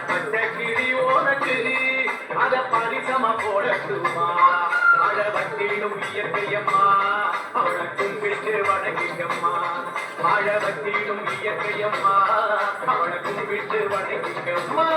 அகப்பட்ட கிளி ஓனக்கு அத பரிசம போடட்டுமா? அழ வட்டிலும் இயற்கையம்மா அவளுக்கும் விட்டு வணக்கிங்கம்மா அழ வட்டிலும் இயற்கையம்மா அவளுக்கும் விட்டு வணக்கிங்கம்மா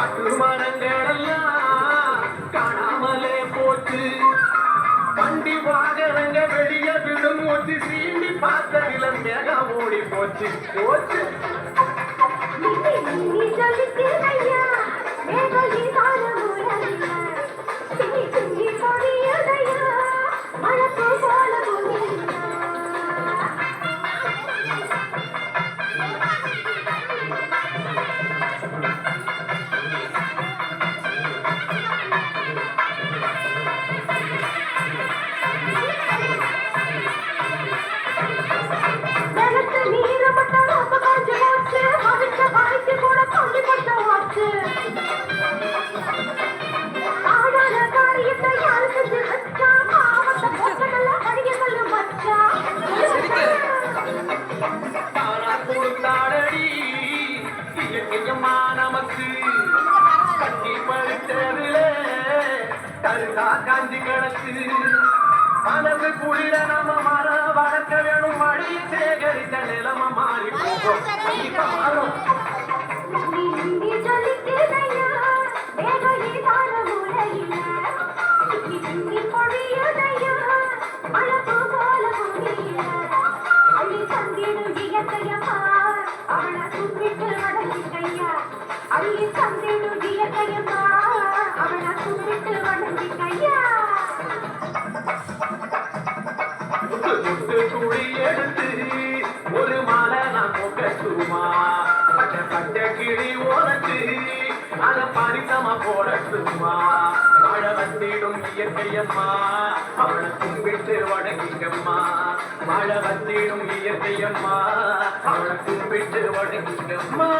காட்டு மரங்களெல்லாம் காணாமலே போச்சு. வண்டி வாகனங்க வெளிய விடும் ஒத்தி சீண்டி பார்த்த நிலம் மேகம் ஓடி போச்சு. போச்சு தானா கொடுத்தாடடி இயற்கையம்மா நமக்கு கட்டி பழுத்ததுல கருதா காஞ்சி கிடக்கு மனது குளிர நம்ம மர வளர்க்க வேணும். மழை சேகரித்த நிலம மாறி மாறும். பரிசமா போடட்டுமா மழை வந்திடும் இயற்கையம்மா அவளை கும்பிட்டு வணங்கிக்கம்மா மழை வந்திடும் இயற்கையம்மா அவளை கும்பிட்டு வணங்கிக்கம்மா